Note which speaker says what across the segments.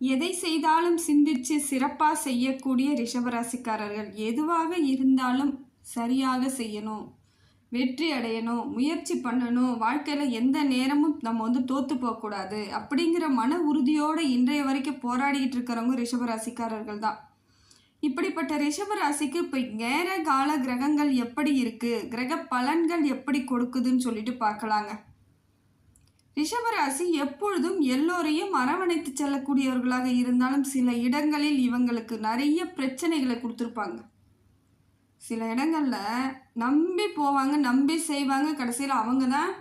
Speaker 1: எதை செய்தாலும் சிந்திச்சு சிறப்பாக செய்யக்கூடிய ரிஷபராசிக்காரர்கள் எதுவாக இருந்தாலும் சரியாக செய்யணும் வெற்றி அடையணும் முயற்சி பண்ணணும் வாழ்க்கையில் எந்த நேரமும் நம்ம வந்து தோற்று போகக்கூடாது அப்படிங்கிற மன உறுதியோடு இன்றைய வரைக்கும் போராடிக்கிட்டு இருக்கிறவங்க ரிஷபராசிக்காரர்கள் தான். இப்படிப்பட்ட ரிஷபராசிக்கு இப்போ நேர கால கிரகங்கள் எப்படி இருக்குது கிரக பலன்கள் எப்படி கொடுக்குதுன்னு சொல்லிட்டு பார்க்கலாங்க. ரிஷபராசி எப்பொழுதும் எல்லோரையும் அரவணைத்து செல்லக்கூடியவர்களாக இருந்தாலும் சில இடங்களில் இவங்களுக்கு நிறைய பிரச்சனைகளை கொடுத்துருப்பாங்க. சில இடங்களில் நம்பி போவாங்க நம்பி செய்வாங்க. கடைசியில் அவங்க தான்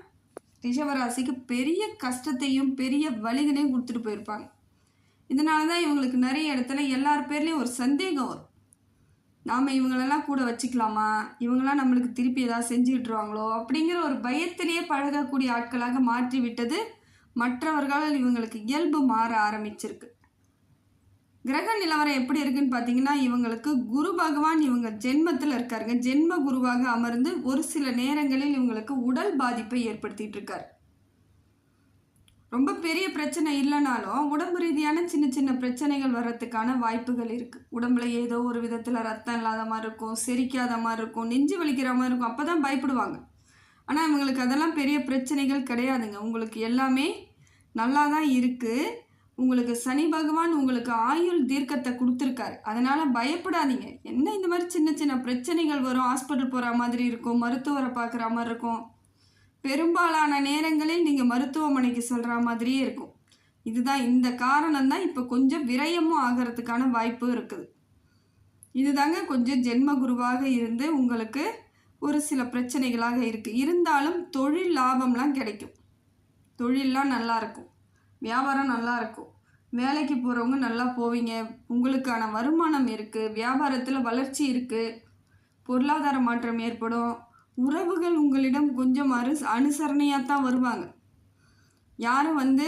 Speaker 1: ரிஷபராசிக்கு பெரிய கஷ்டத்தையும் பெரிய வழிகளையும் கொடுத்துட்டு போயிருப்பாங்க. இதனால தான் இவங்களுக்கு நிறைய இடத்துல எல்லார் பேர்லேயும் ஒரு சந்தேகம் வரும். நாம் இவங்களெல்லாம் கூட வச்சுக்கலாமா? இவங்களாம் நம்மளுக்கு திருப்பி ஏதாவது செஞ்சுக்கிட்டுருவாங்களோ? அப்படிங்கிற ஒரு பயத்திலேயே பழகக்கூடிய ஆட்களாக மாற்றி விட்டது மற்றவர்களால் இவங்களுக்கு இயல்பு மாற ஆரம்பிச்சிருக்கு. கிரக நிலவரம் எப்படி இருக்குன்னு பார்த்தீங்கன்னா இவங்களுக்கு குரு பகவான் இவங்க ஜென்மத்தில் இருக்காருங்க. ஜென்ம குருவாக அமர்ந்து ஒரு சில நேரங்களில் இவங்களுக்கு உடல் பாதிப்பை ஏற்படுத்திகிட்டு இருக்காரு. ரொம்ப பெரிய பிரச்சனை இல்லைனாலும் உடம்பு ரீதியான சின்ன சின்ன பிரச்சனைகள் வர்றதுக்கான வாய்ப்புகள் இருக்குது உடம்புல ஏதோ ஒரு விதத்தில் ரத்தம் இல்லாத மாதிரி இருக்கும் செரிக்காத மாதிரி இருக்கும் நெஞ்சு வலிக்கிற மாதிரி இருக்கும் அப்போ தான் பயப்படுவாங்க. ஆனால் இவங்களுக்கு அதெல்லாம் பெரிய பிரச்சனைகள் கிடையாதுங்க. உங்களுக்கு எல்லாமே நல்லா தான் இருக்குது உங்களுக்கு சனி பகவான் உங்களுக்கு ஆயுள் தீர்க்கத்தை கொடுத்துருக்காரு. அதனால் பயப்படாதீங்க. என்ன இந்த மாதிரி சின்ன சின்ன பிரச்சனைகள் வரும்? ஹாஸ்பிட்டல் போகிற மாதிரி இருக்கும் மருத்துவரை பார்க்குற மாதிரி இருக்கும். பெரும்பாலான நேரங்களில் நீங்கள் மருத்துவமனைக்கு சொல்கிற மாதிரியே இருக்கும். இதுதான் இந்த காரணம் தான் இப்போ கொஞ்சம் விரயமும் ஆகிறதுக்கான வாய்ப்பு இருக்குது. இதுதாங்க கொஞ்சம் ஜென்ம குருவாக இருந்து உங்களுக்கு ஒரு சில பிரச்சனைகளாக இருக்குது இருந்தாலும் தொழில் லாபம்லாம் கிடைக்கும். தொழிலெலாம் நல்லா இருக்கும். வியாபாரம் நல்லா இருக்கும். வேலைக்கு போகிறவங்க நல்லா போவீங்க. உங்களுக்கான வருமானம் இருக்குது வியாபாரத்தில் வளர்ச்சி இருக்குது பொருளாதார மாற்றம் ஏற்படும். உறவுகள் உங்களிடம் கொஞ்சம் அரு அனுசரணையாக தான் வருவாங்க. யாரும் வந்து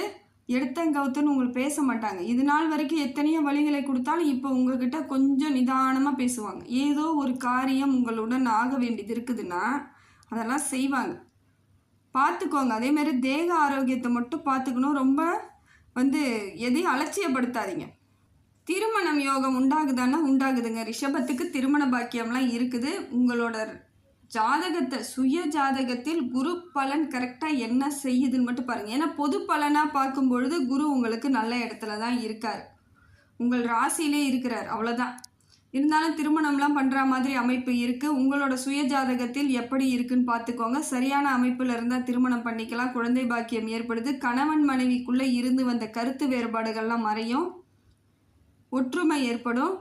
Speaker 1: எடுத்தங்கவுத்துன்னு உங்களுக்கு பேச மாட்டாங்க. இது நாள் வரைக்கும் எத்தனையோ வழிகளை கொடுத்தாலும் இப்போ உங்ககிட்ட கொஞ்சம் நிதானமாக பேசுவாங்க. ஏதோ ஒரு காரியம் உங்களுடன் ஆக வேண்டியது இருக்குதுன்னா அதெல்லாம் செய்வாங்க. பார்த்துக்கோங்க அதேமாரி தேக ஆரோக்கியத்தை மட்டும் பார்த்துக்கணும் ரொம்ப வந்து எதையும் அலட்சியப்படுத்தாதீங்க. திருமணம் யோகம் உண்டாகுதான்னா உண்டாகுதுங்க. ரிஷபத்துக்கு திருமண பாக்கியம்லாம் இருக்குது. உங்களோட ஜாதகத்தை சுய ஜாதகத்தில் குரு பலன் கரெக்டாக என்ன செய்யுதுன்னு மட்டும் பாருங்கள் ஏன்னா பொது பலனாக பார்க்கும் பொழுது குரு உங்களுக்கு நல்ல இடத்துல தான் இருக்கார். உங்கள் ராசியிலே இருக்கிறார். அவ்வளோதான் இருந்தாலும் திருமணம்லாம் பண்ணுற மாதிரி அமைப்பு இருக்குது உங்களோட சுய ஜாதகத்தில் எப்படி இருக்குன்னு பார்த்துக்கோங்க. சரியான அமைப்பில் இருந்தால் திருமணம் பண்ணிக்கலாம். குழந்தை பாக்கியம் ஏற்படுது. கணவன் மனைவிக்குள்ளே இருந்து வந்த கருத்து வேறுபாடுகள்லாம் மறையும். ஒற்றுமை ஏற்படும்.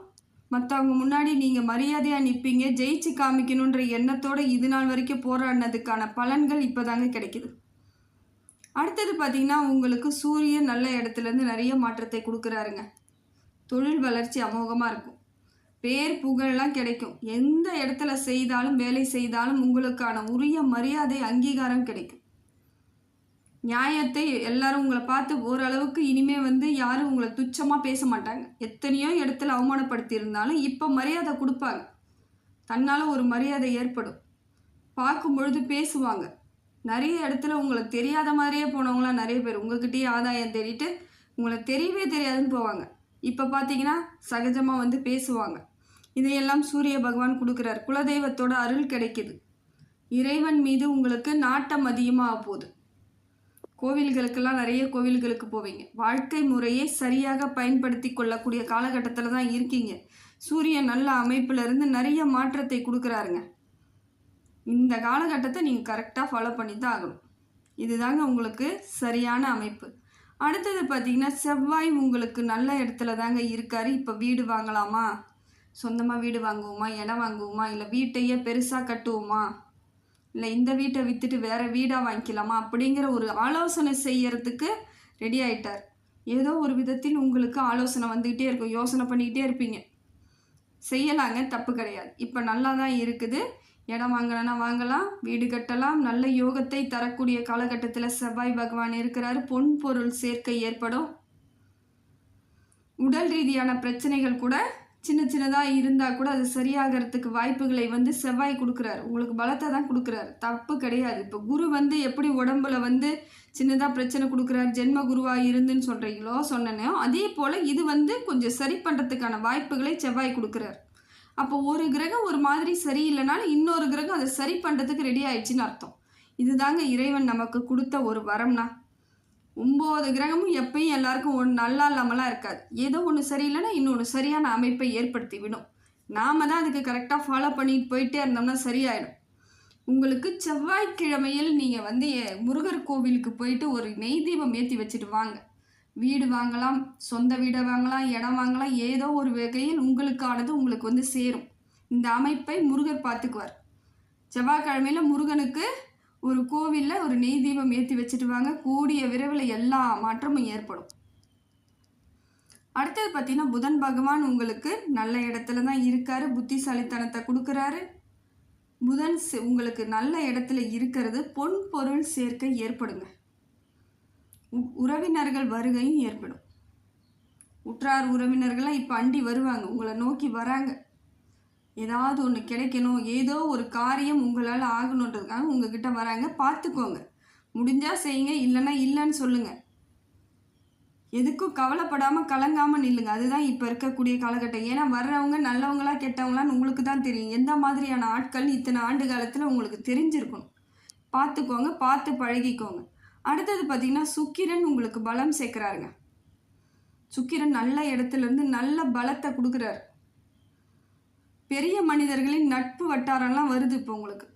Speaker 1: மற்றவங்க முன்னாடி நீங்கள் மரியாதையாக நிற்பீங்க ஜெயிச்சு காமிக்கணுன்ற எண்ணத்தோடு இது நாள் வரைக்கும் போராடினதுக்கான பலன்கள் இப்போ தாங்க கிடைக்குது. அடுத்தது பார்த்திங்கன்னா உங்களுக்கு சூரியன் நல்ல இடத்துலேருந்து நிறைய மாற்றத்தை கொடுக்குறாருங்க. தொழில் வளர்ச்சி அமோகமாக இருக்கும். பேர் புகழெல்லாம் கிடைக்கும். எந்த இடத்துல செய்தாலும் வேலை செய்தாலும் உங்களுக்கான உரிய மரியாதை அங்கீகாரம் கிடைக்கும். நியாயத்தை எல்லாரும் உங்களை பார்த்து ஓரளவுக்கு இனிமே வந்து யாரும் உங்களை துச்சமாக பேச மாட்டாங்க. எத்தனையோ இடத்துல அவமானப்படுத்தி இருந்தாலும் இப்போ மரியாதை கொடுப்பாங்க. தன்னால் ஒரு மரியாதை ஏற்படும். பார்க்கும் பொழுது பேசுவாங்க. நிறைய இடத்துல உங்களை தெரியாத மாதிரியே போனவங்களாம் நிறைய பேர். உங்ககிட்டயே ஆதாயம் தேடிட்டு உங்களை தெரியவே தெரியாதுன்னு போவாங்க. இப்போ பார்த்தீங்கன்னா சகஜமாக வந்து பேசுவாங்க. இதையெல்லாம் சூரிய பகவான் கொடுக்குறார். குலதெய்வத்தோட அருள் கிடைக்குது. இறைவன் மீது உங்களுக்கு நாட்டம் அதிகமாக போகுது. கோவில்களுக்கெல்லாம் நிறைய கோவில்களுக்கு போவீங்க. வாழ்க்கை முறையை சரியாக பயன்படுத்தி கொள்ளக்கூடிய காலகட்டத்தில் தான் இருக்கீங்க. சூரியன் நல்ல அமைப்பிலிருந்து நிறைய மாற்றத்தை கொடுக்குறாருங்க. இந்த காலகட்டத்தை நீங்கள் கரெக்டாக ஃபாலோ பண்ணி தான் ஆகணும். இதுதாங்க உங்களுக்கு சரியான அமைப்பு. அடுத்தது பார்த்தீங்கன்னா செவ்வாய் உங்களுக்கு நல்ல இடத்துல தாங்க இருக்கார். இப்போ வீடு வாங்கலாமா? சொந்தமாக வீடு வாங்குவோமா? இடம் வாங்குவோமா? இல்லை வீட்டையே பெருசாக கட்டுவோமா? இல்லை இந்த வீட்டை விற்றுட்டு வேறு வீடாக வாங்கிக்கலாமா அப்படிங்கிற ஒரு ஆலோசனை செய்யறதுக்கு ரெடி ஆயிட்டார். ஏதோ ஒரு விதத்தில் உங்களுக்கு ஆலோசனை வந்துக்கிட்டே இருக்கும் யோசனை பண்ணிக்கிட்டே இருப்பீங்க. செய்யலாங்க தப்பு கிடையாது. இப்போ நல்லா தான் இருக்குது. இடம் வாங்கலைன்னா வாங்கலாம் வீடு கட்டலாம். நல்ல யோகத்தை தரக்கூடிய காலகட்டத்தில் செவ்வாய் பகவான் இருக்கிறாரு. பொன் பொருள் சேர்க்கை ஏற்படும். உடல் ரீதியான பிரச்சனைகள் கூட சின்ன சின்னதாக இருந்தால் கூட அது சரியாகிறதுக்கு வாய்ப்புகளை வந்து செவ்வாய் கொடுக்குறாரு. உங்களுக்கு பலத்தை தான் கொடுக்குறாரு. தப்பு கிடையாது. இப்போ குரு வந்து எப்படி உடம்புல வந்து சின்னதாக பிரச்சனை கொடுக்குறாரு ஜென்ம குருவாக இருந்துன்னு சொல்கிறீங்களோ சொன்னனோ அதே போல் இது வந்து கொஞ்சம் சரி பண்ணுறதுக்கான வாய்ப்புகளை செவ்வாய் கொடுக்குறாரு. அப்போ ஒரு கிரகம் ஒரு மாதிரி சரியில்லைனாலும் இன்னொரு கிரகம் அதை சரி பண்ணுறதுக்கு ரெடி ஆயிடுச்சுன்னு அர்த்தம். இதுதாங்க இறைவன் நமக்கு கொடுத்த ஒரு வரம்னா. ஒம்பது கிரகமும் எப்பயும் எல்லாருக்கும் ஒன்று நல்லா இல்லாமலாம் இருக்காது. ஏதோ ஒன்று சரியில்லைன்னா இன்னொன்று சரியான அமைப்பை ஏற்படுத்தி விடும். நாம தான் அதுக்கு கரெக்டாக ஃபாலோ பண்ணிட்டு போயிட்டே இருந்தோம்னா சரியாயிடும். உங்களுக்கு செவ்வாய்க்கிழமையில் நீங்கள் வந்து முருகர் கோவிலுக்கு போயிட்டு ஒரு நெய் தீபம் ஏற்றி வச்சுட்டு வாங்க. வீடு வாங்கலாம் சொந்த வீடை வாங்கலாம் இடம் வாங்கலாம் ஏதோ ஒரு வகையில் உங்களுக்கானது உங்களுக்கு வந்து சேரும். இந்த அமைப்பை முருகர் பார்த்துக்குவார். செவ்வாய்க்கிழமையில் முருகனுக்கு ஒரு கோவிலில் ஒரு நெய் தீபம் ஏற்றி வச்சுட்டு வாங்க கூடிய விரைவில் எல்லா மாற்றமும் ஏற்படும். அடுத்தது பார்த்தீங்கன்னா புதன் பகவான் உங்களுக்கு நல்ல இடத்துல தான் இருக்காரு. புத்திசாலித்தனத்தை கொடுக்குறாரு. புதன் உங்களுக்கு நல்ல இடத்துல இருக்கிறது. பொன் பொருள் சேர்க்கை ஏற்படுங்க. உறவினர்கள் வருகையும் ஏற்படும். உற்றார் உறவினர்கள்லாம் இப்போ அண்டி வருவாங்க. உங்களை நோக்கி வராங்க. ஏதாவது ஒன்று கிடைக்கணும். ஏதோ ஒரு காரியம் உங்களால் ஆகணுன்றதுக்காக உங்ககிட்ட வராங்க. பார்த்துக்கோங்க முடிஞ்சால் செய்யுங்க. இல்லைன்னா இல்லைன்னு சொல்லுங்கள் எதுக்கும் கவலைப்படாமல் கலங்காமல் நில்லுங்க. அதுதான் இப்போ இருக்கக்கூடிய காலகட்டம். ஏன்னா வர்றவங்க நல்லவங்களா கெட்டவங்களான்னு உங்களுக்கு தான் தெரியும். எந்த மாதிரியான ஆட்கள் இத்தனை ஆண்டு காலத்தில் உங்களுக்கு தெரிஞ்சிருக்கணும். பார்த்துக்கோங்க பார்த்து பழகிக்கோங்க. அடுத்தது பார்த்திங்கன்னா சுக்கிரன் உங்களுக்கு பலம் சேர்க்குறாருங்க. சுக்கிரன் நல்ல இடத்துலேருந்து நல்ல பலத்தை கொடுக்குறாரு. பெரிய மனிதர்களின் நட்பு வட்டாரம்லாம் வருது இப்போ உங்களுக்கு.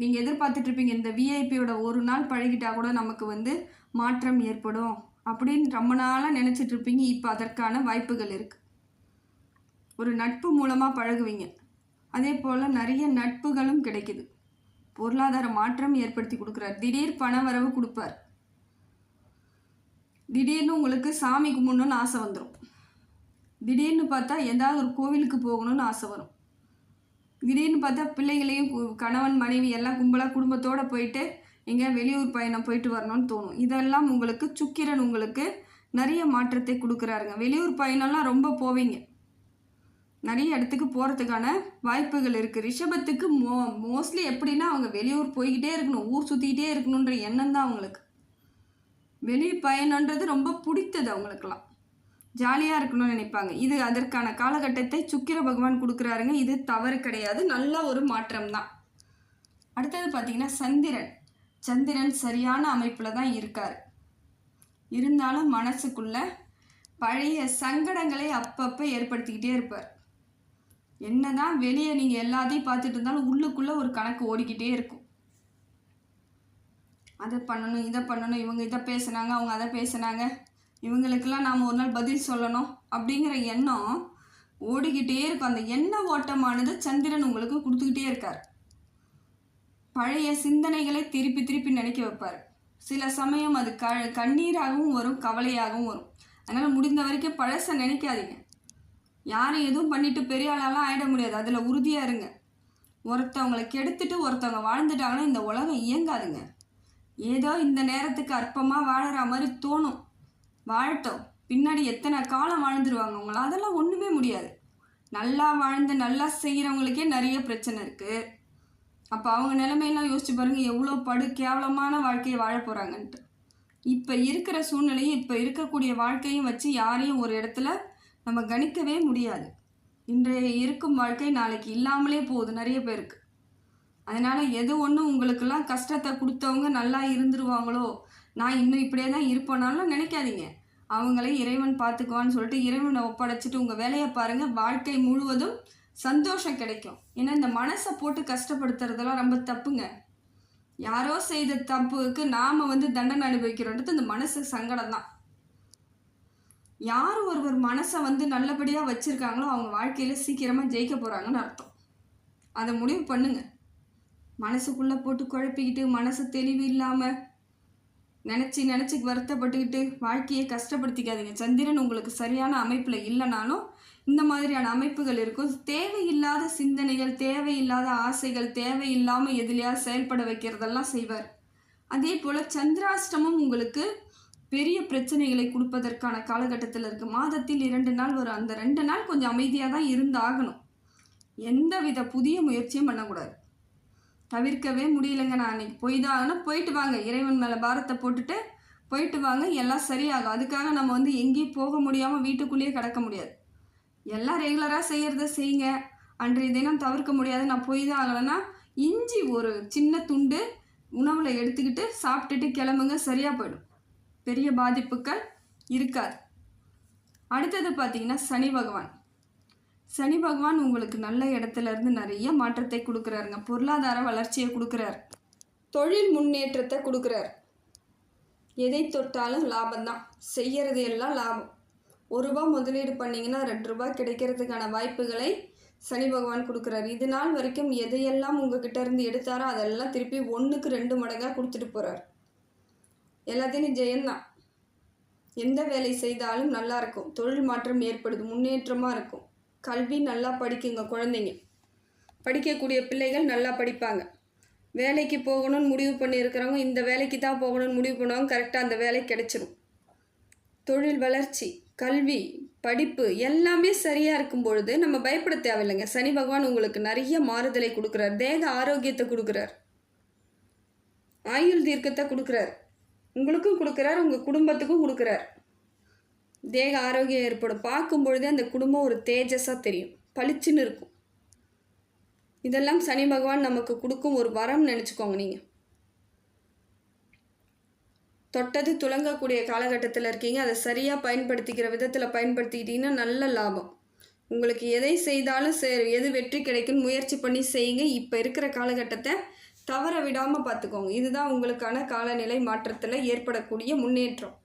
Speaker 1: நீங்கள் எதிர்பார்த்துட்ருப்பீங்க இந்த விஐபியோட ஒரு நாள் பழகிட்டா கூட நமக்கு வந்து மாற்றம் ஏற்படும் அப்படின்னு ரொம்ப நாளாக நினச்சிட்ருப்பீங்க இப்போ அதற்கான வாய்ப்புகள் இருக்குது ஒரு நட்பு மூலமாக பழகுவீங்க. அதே போல் நிறைய நட்புகளும் கிடைக்குது. பொருளாதார மாற்றம் ஏற்படுத்தி கொடுக்குறார். திடீர் பண வரவு கொடுப்பார். திடீர்னு உங்களுக்கு சாமி கும்பிடணும்னு ஆசை வந்துடும் திடீர்னு பார்த்தா ஏதாவது ஒரு கோவிலுக்கு போகணும்னு ஆசை வரும். திடீர்னு பார்த்தா பிள்ளைகளையும் கு- கணவன் மனைவி எல்லாம் கும்பலாக குடும்பத்தோடு போயிட்டு எங்கேயா வெளியூர் பயணம் போயிட்டு வரணும்னு தோணும். இதெல்லாம் உங்களுக்கு சுக்கிரன் உங்களுக்கு நிறைய மாற்றத்தை கொடுக்குறாருங்க. வெளியூர் பயணம்லாம் ரொம்ப போவீங்க. நிறைய இடத்துக்கு போகிறதுக்கான வாய்ப்புகள் இருக்குது ரிஷபத்துக்கு மோ மோஸ்ட்லி எப்படின்னா அவங்க வெளியூர் போய்கிட்டே இருக்கணும். ஊர் சுற்றிக்கிட்டே இருக்கணுன்ற எண்ணம் தான் அவங்களுக்கு. வெளி பயணன்றது ரொம்ப பிடித்தது அவங்களுக்கெல்லாம். ஜாலியாக இருக்கணும்னு நினைப்பாங்க. இது அதற்கான காலகட்டத்தை சுக்கிர பகவான் கொடுக்குறாருங்க. இது தவறு கிடையாது. நல்ல ஒரு மாற்றம் தான் அடுத்தது பார்த்திங்கன்னா சந்திரன். சந்திரன் சரியான அமைப்பில் தான் இருக்கார். இருந்தாலும் மனசுக்குள்ள பழைய சங்கடங்களை அப்பப்போ ஏற்படுத்திக்கிட்டே இருப்பார். என்ன தான் வெளியே நீங்கள் எல்லாத்தையும் பார்த்துட்டு இருந்தாலும் உள்ளுக்குள்ளே ஒரு கணக்கு ஓடிக்கிட்டே இருக்கும். அதை பண்ணணும் இதை பண்ணணும் இவங்க இதை பேசுனாங்க அவங்க அதை பேசுனாங்க. இவங்களுக்கெல்லாம் நாம் ஒரு நாள் பதில் சொல்லணும் அப்படிங்கிற எண்ணம் ஓடிக்கிட்டே இருக்கும். அந்த எண்ண ஓட்டமானது சந்திரன் உங்களுக்கு கொடுத்துக்கிட்டே இருக்கார். பழைய சிந்தனைகளை திருப்பி திருப்பி நினைக்க வைப்பார். சில சமயம் அது க கண்ணீராகவும் வரும் கவலையாகவும் வரும். அதனால் முடிந்த வரைக்கும் பழசை நினைக்காதீங்க. யாரும் எதுவும் பண்ணிட்டு பெரிய ஆளாலாம் ஆகிட முடியாது. அதில் உறுதியாக இருங்க. ஒருத்தவங்களை கெடுத்துட்டு ஒருத்தவங்க வாழ்ந்துட்டாங்கன்னா இந்த உலகம் இயங்காதுங்க. ஏதோ இந்த நேரத்துக்கு அற்பமாக வாழற மாதிரி தோணும். வாழட்டும். பின்னாடி எத்தனை காலம் வாழ்ந்துருவாங்க அவங்கள அதெல்லாம் ஒன்றுமே முடியாது. நல்லா வாழ்ந்து நல்லா செய்கிறவங்களுக்கே நிறைய பிரச்சனை இருக்குது அப்போ அவங்க நிலைமையெல்லாம் யோசிச்சு பாருங்கள் எவ்வளோ படு கேவலமான வாழ்க்கையை வாழ போகிறாங்கன்ட்டு இப்போ இருக்கிற சூழ்நிலையும் இப்போ இருக்கக்கூடிய வாழ்க்கையும் வச்சு யாரையும் ஒரு இடத்துல நம்ம கணிக்கவே முடியாது. இன்றைய இருக்கும் வாழ்க்கை நாளைக்கு இல்லாமலே போகுது நிறைய பேருக்கு. அதனால் எது ஒன்றும் உங்களுக்கெல்லாம் கஷ்டத்தை கொடுத்தவங்க நல்லா இருந்துருவாங்களோ நான் இன்னும் இப்படியே தான் இருப்பேனாலும் நினைக்காதீங்க. அவங்களே இறைவன் பார்த்துக்குவான்னு சொல்லிட்டு இறைவனை ஒப்படைச்சிட்டு உங்கள் வேலையை பாருங்கள் வாழ்க்கை முழுவதும் சந்தோஷம் கிடைக்கும். ஏன்னா இந்த மனசை போட்டு கஷ்டப்படுத்துறதெல்லாம் ரொம்ப தப்புங்க. யாரோ செய்த தப்புக்கு நாம் வந்து தண்டனை அனுபவிக்கிறோன்றது இந்த மனசு சங்கடம் தான். யார் ஒருவர் மனசை வந்து நல்லபடியாக வச்சுருக்காங்களோ அவங்க வாழ்க்கையில் சீக்கிரமாக ஜெயிக்க போகிறாங்கன்னு அர்த்தம். அதை முடிவு பண்ணுங்க. மனசுக்குள்ளே போட்டு குழப்பிக்கிட்டு மனசு தெளிவு இல்லாமல் நினச்சி நினச்சி வருத்தப்பட்டுக்கிட்டு வாழ்க்கையை கஷ்டப்படுத்திக்காதீங்க. சந்திரன் உங்களுக்கு சரியான அமைப்பில் இல்லைனாலும் இந்த மாதிரியான அமைப்புகள் இருக்கும். தேவையில்லாத சிந்தனைகள் தேவையில்லாத ஆசைகள் தேவையில்லாமல் எதுலையாவது செயல்பட வைக்கிறதெல்லாம் செய்வார். அதே போல் சந்திராஷ்டமம் உங்களுக்கு பெரிய பிரச்சனைகளை கொடுப்பதற்கான காலகட்டத்தில் இருக்குது மாதத்தில் இரண்டு நாள் வரும் அந்த ரெண்டு நாள் கொஞ்சம் அமைதியாக தான் இருந்தாகணும் எந்த வித புதிய முயற்சியும் பண்ணக்கூடாது. தவிர்க்கவே முடியலைங்க. நான் அன்றைக்கி போய் தான் ஆகணும் போயிட்டு வாங்க. இறைவன் மேலே பாரத்தை போட்டுட்டு போயிட்டு வாங்க. எல்லாம் சரியாகும். அதுக்காக நம்ம வந்து எங்கேயும் போக முடியாமல் வீட்டுக்குள்ளேயே கிடக்க முடியாது. எல்லாம் ரெகுலராக செய்கிறத செய்யுங்க. அன்றைய தினம் தவிர்க்க முடியாது நான் போய் தான் ஆகலைன்னா இஞ்சி ஒரு சின்ன துண்டு உணவில் எடுத்துக்கிட்டு சாப்பிட்டுட்டு கிளம்புங்க. சரியாக போயிடும். பெரிய பாதிப்புகள் இருக்காது. அடுத்தது பார்த்தீங்கன்னா சனி பகவான். சனி பகவான் உங்களுக்கு நல்ல இடத்துல இருந்து நிறைய மாற்றத்தை கொடுக்குறாருங்க. பொருளாதார வளர்ச்சியை கொடுக்குறாரு. தொழில் முன்னேற்றத்தை கொடுக்குறாரு. எதை தொட்டாலும் லாபம்தான். செய்கிறது எல்லாம் லாபம். ஒரு ரூபா முதலீடு பண்ணிங்கன்னா ரெண்டு ரூபாய் கிடைக்கிறதுக்கான வாய்ப்புகளை சனி பகவான் கொடுக்குறாரு. இது நாள் வரைக்கும் எதையெல்லாம் உங்ககிட்ட இருந்து எடுத்தாரோ அதெல்லாம் திருப்பி ஒன்றுக்கு ரெண்டு மடங்காக கொடுத்துட்டு போகிறார் எல்லாத்தையும் ஜெயந்தான். எந்த வேலை செய்தாலும் நல்லாயிருக்கும் தொழில் மாற்றம் ஏற்படுது. முன்னேற்றமாக இருக்கும். கல்வி நல்லா படிக்குங்க குழந்தைங்க. படிக்கக்கூடிய பிள்ளைகள் நல்லா படிப்பாங்க. வேலைக்கு போகணும்னு முடிவு பண்ணியிருக்கிறவங்க இந்த வேலைக்கு தான் போகணும்னு முடிவு பண்ணுவாங்க. கரெக்டாக அந்த வேலை கிடைச்சிரும். தொழில் வளர்ச்சி கல்வி படிப்பு எல்லாமே சரியாக இருக்கும் பொழுது நம்ம பயப்பட தேவையில்லைங்க. சனி பகவான் உங்களுக்கு நிறைய மாறுதலை கொடுக்குறார். தேக ஆரோக்கியத்தை கொடுக்குறார். ஆயுள் தீர்க்கத்தை கொடுக்குறார். உங்களுக்கும் கொடுக்குறார். உங்கள் குடும்பத்துக்கும் கொடுக்குறார். தேக ஆரோக்கியம் ஏற்படும். பார்க்கும் பொழுதே அந்த குடும்பம் ஒரு தேஜஸாக தெரியும். பளிச்சுன்னு இருக்கும். இதெல்லாம் சனி பகவான் நமக்கு கொடுக்கும் ஒரு வரம் நினச்சிக்கோங்க நீங்கள் தொட்டது துலங்கக்கூடிய காலகட்டத்தில் இருக்கீங்க. அதை சரியாக பயன்படுத்திக்கிற விதத்தில் பயன்படுத்திக்கிட்டீங்கன்னா நல்ல லாபம். உங்களுக்கு எதை செய்தாலும் சரி எது வெற்றி கிடைக்குன்னு முயற்சி பண்ணி செய்யுங்க. இப்போ இருக்கிற காலகட்டத்தை தவற விடாமல் பார்த்துக்கோங்க. இதுதான் உங்களுக்கான காலநிலை மாற்றத்தில் ஏற்படக்கூடிய முன்னேற்றம்.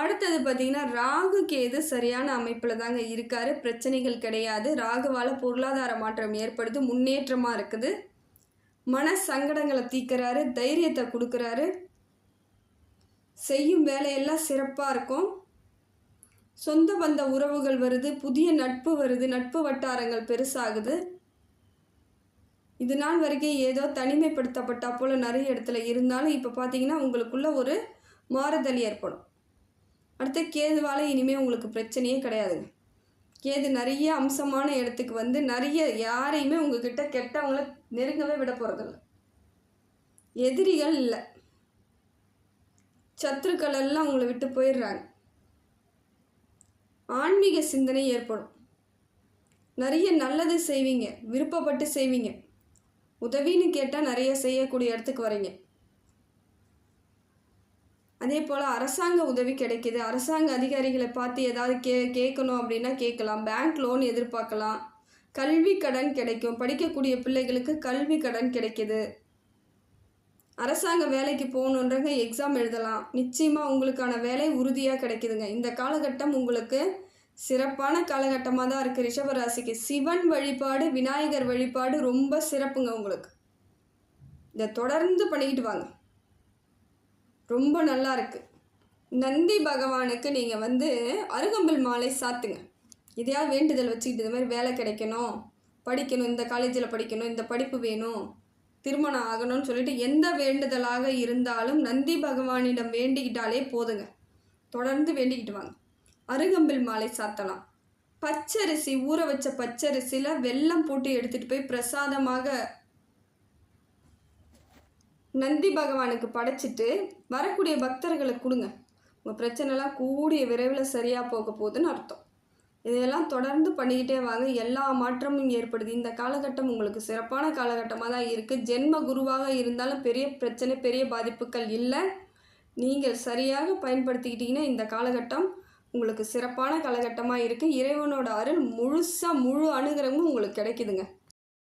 Speaker 1: அடுத்தது பார்த்தீங்கன்னா ராகு கேது சரியான அமைப்பில் தாங்க இருக்காரு. பிரச்சனைகள் கிடையாது. ராகுவால் பொருளாதார மாற்றம் ஏற்படுது. முன்னேற்றமாக இருக்குது. மன சங்கடங்களை தீக்கிறாரு தைரியத்தை கொடுக்குறாரு. செய்யும் வேலையெல்லாம் சிறப்பாக இருக்கும். சொந்த பந்த உறவுகள் வருது. புதிய நட்பு வருது. நட்பு வட்டாரங்கள் பெருசாகுது. இது நாள் வரைக்கும் ஏதோ தனிமைப்படுத்தப்பட்டா போல் நிறைய இடத்துல இருந்தாலும் இப்போ பார்த்தீங்கன்னா உங்களுக்குள்ள ஒரு மாறுதல் ஏற்படும். அடுத்து கேதுவால் இனிமேல் உங்களுக்கு பிரச்சனையே கிடையாதுங்க. கேது நிறைய அம்சமான இடத்துக்கு வந்து நிறைய யாரையுமே உங்ககிட்ட கெட்டவங்கள நெருங்கவே விட போகிறதில்ல எதிரிகள் இல்லை. சத்துருக்கள் எல்லாம் உங்களை விட்டு போயிடுறாங்க. ஆன்மீக சிந்தனை ஏற்படும். நிறைய நல்லது செய்வீங்க விருப்பப்பட்டு செய்வீங்க. உதவின்னு கேட்டால் நிறைய செய்யக்கூடிய இடத்துக்கு வரீங்க அதே போல் அரசாங்க உதவி கிடைக்கிது. அரசாங்க அதிகாரிகளை பார்த்து ஏதாவது கே கேட்கணும் அப்படின்னா கேட்கலாம். பேங்க் லோன் எதிர்பார்க்கலாம். கல்வி கடன் கிடைக்கும். படிக்கக்கூடிய பிள்ளைகளுக்கு கல்வி கடன் கிடைக்கிது. அரசாங்க வேலைக்கு போகணுன்றங்க எக்ஸாம் எழுதலாம். நிச்சயமாக உங்களுக்கான வேலை உறுதியாக கிடைக்குதுங்க. இந்த காலகட்டம் உங்களுக்கு சிறப்பான காலகட்டமாக தான் இருக்குது ரிஷபராசிக்கு. சிவன் வழிபாடு விநாயகர் வழிபாடு ரொம்ப சிறப்புங்க உங்களுக்கு. இதை தொடர்ந்து பண்ணிக்கிட்டு வாங்க. ரொம்ப நல்லா இருக்குது நந்தி பகவானுக்கு நீங்கள் வந்து அருகம்புல் மாலை சாத்துங்க. இதையாவது வேண்டுதல் வச்சுக்கிட்டு இது மாதிரி வேலை கிடைக்கணும். படிக்கணும் இந்த காலேஜில் படிக்கணும் இந்த படிப்பு வேணும் திருமணம் ஆகணும்னு சொல்லிட்டு எந்த வேண்டுதலாக இருந்தாலும் நந்தி பகவானிடம் வேண்டிக்கிட்டாலே போதுங்க. தொடர்ந்து வேண்டிக்கிட்டு வாங்க. அருகம்பில் மாலை சாத்தலாம். பச்சரிசி ஊற வச்ச பச்சரிசியில் வெல்லம் போட்டு எடுத்துகிட்டு போய் பிரசாதமாக நந்தி பகவானுக்கு படைச்சிட்டு வரக்கூடிய பக்தர்களுக்கு கொடுங்க. உங்கள் பிரச்சனைலாம் கூடிய விரைவில் சரியாக போக போகுதுன்னு அர்த்தம். இதையெல்லாம் தொடர்ந்து பண்ணிக்கிட்டே வாங்க. எல்லா மாற்றமும் ஏற்படுது. இந்த காலகட்டம் உங்களுக்கு சிறப்பான காலகட்டமாக தான் இருக்குது ஜென்ம குருவாக இருந்தாலும் பெரிய பிரச்சனை பெரிய பாதிப்புகள் இல்லை. நீங்கள் சரியாக பயன்படுத்திக்கிட்டீங்கன்னா இந்த காலகட்டம் உங்களுக்கு சிறப்பான காலகட்டமாக இருக்குது இறைவனோட அருள் முழுசாக முழு அனுகிரகமும் உங்களுக்கு கிடைக்குதுங்க.